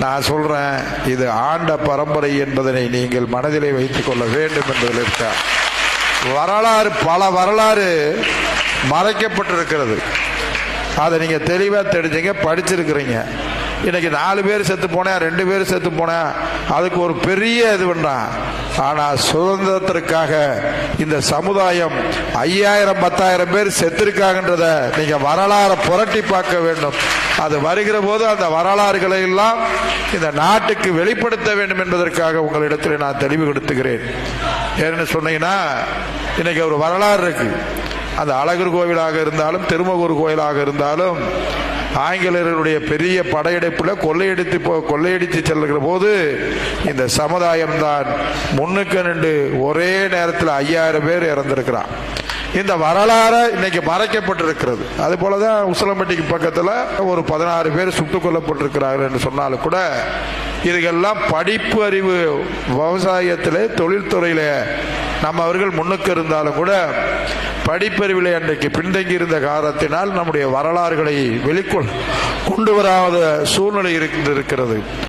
நான் சொல்றேன் இது ஆண்ட பரம்பரை என்பதனை நீங்கள் மனதிலே வைத்துக் கொள்ள வேண்டும் என்பதில் இருக்க? வரலாறு பல வரலாறு மறைக்கப்பட்டிருக்கிறது. அதை நீங்க தெளிவா தெரிஞ்சுங்க படிச்சிருக்கிறீங்க. இன்னைக்கு நாலு பேர் செத்து போனேன் ரெண்டு பேர் செத்து போனேன் அதுக்கு ஒரு பெரிய இது வேண்டாம். ஆனால் சுதந்திரத்திற்காக இந்த சமுதாயம் ஐயாயிரம் பத்தாயிரம் பேர் செத்திருக்காங்கன்றத நீங்க வரலாறை புரட்டி பார்க்க வேண்டும். அது வருகிற போது அந்த வரலாறுகளை எல்லாம் இந்த நாட்டுக்கு வெளிப்படுத்த வேண்டும் என்பதற்காக உங்களிடத்தில் நான் தெளிவுபடுத்துகிறேன் ஏன்னு சொன்னீங்கன்னா இன்னைக்கு ஒரு வரலாறு இருக்கு. அது அழகர் கோவிலாக இருந்தாலும் திருமகூர் கோயிலாக இருந்தாலும் ஆங்கிலேயர்களுடைய பெரிய படையெடுப்பில் கொள்ளையடித்து போ- கொள்ளையடித்து செல்கிற போது இந்த சமுதாயம் தான் முன்னுக்கு நின்று ஒரே நேரத்தில் ஐயாயிரம் பேர் இறந்திருக்கிறான். இந்த வரலாறு இன்னைக்கு மறைக்கப்பட்டிருக்கிறது. அது போலதான் உசிலம்பட்டிக்கு பக்கத்தில் ஒரு பதினாறு பேர் சுட்டுக் கொல்லப்பட்டிருக்கிறார்கள் என்று சொன்னாலும் கூட இதுக்கெல்லாம் படிப்பு அறிவு விவசாயத்தில் தொழில்துறையில் நம்ம அவர்கள் முன்னுக்கு இருந்தாலும் கூட படிப்பறிவிலே அன்றைக்கு பின்தங்கி இருந்த காரணத்தினால் நம்முடைய வரலாறுகளை வெளிக்கொள் கொண்டு வராத சூழ்நிலை இருக்கின்றிருக்கிறது